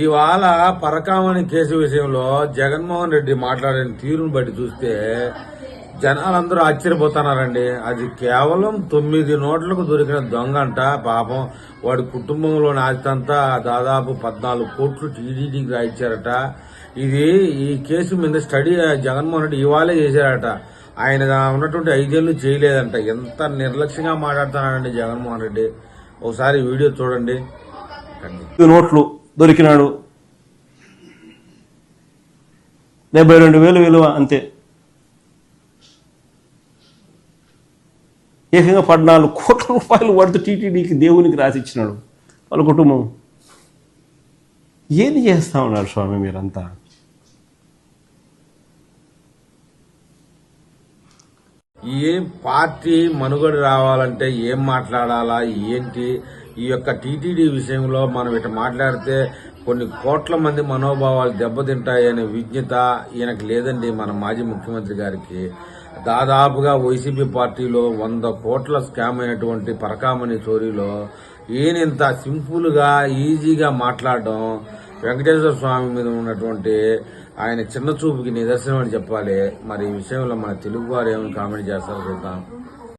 ఇవాళ పరకామణి కేసు విషయంలో జగన్మోహన్ రెడ్డి మాట్లాడిన తీరును బట్టి చూస్తే జనాలందరూ ఆశ్చర్యపోతున్నారండి. అది కేవలం తొమ్మిది నోట్లకు దొరికిన దొంగ అంట పాపం వాడి కుటుంబంలోని ఆస్తంతా దాదాపు పద్నాలుగు కోట్లు టీడీడీకి రాయించారట ఇది ఈ కేసు మీద స్టడీ జగన్మోహన్ రెడ్డి ఇవాళే చేశారట. ఆయన ఉన్నటువంటి ఐదేళ్ళు చేయలేదంట. ఎంత నిర్లక్ష్యంగా మాట్లాడుతున్నాడండి జగన్మోహన్ రెడ్డి. ఒకసారి వీడియో చూడండి. నోట్లు దొరికినాడు. డెబ్బై రెండు వేలు విలువ అంతే. ఏకంగా పద్నాలుగు కోట్ల రూపాయలు వర్త్ టీటీడీకి దేవునికి రాసిచ్చినాడు. వాళ్ళ కుటుంబం. ఏది చేస్తా ఉన్నారు స్వామి మీరంతా? ఏం పార్టీ మనుగడ రావాలంటే ఏం మాట్లాడాలా? ఏంటి? ఈ యొక్క టీటీడీ విషయంలో మనం ఇట్లా మాట్లాడితే కొన్ని కోట్ల మంది మనోభావాలు దెబ్బతింటాయనే విజ్ఞత ఈయనకు లేదండి మన మాజీ ముఖ్యమంత్రి గారికి. దాదాపుగా వైసీపీ పార్టీలో వంద కోట్ల స్కామ్ అయినటువంటి పరకామణి చోరీలో ఈయన ఇంత సింపుల్గా ఈజీగా మాట్లాడడం వెంకటేశ్వర స్వామి మీద ఉన్నటువంటి ఆయన చిన్న చూపుకి నిదర్శనం అని చెప్పాలి. మరి ఈ విషయంలో మన తెలుగు వారు ఏమైనా కామెంట్ చేస్తారో చూద్దాం.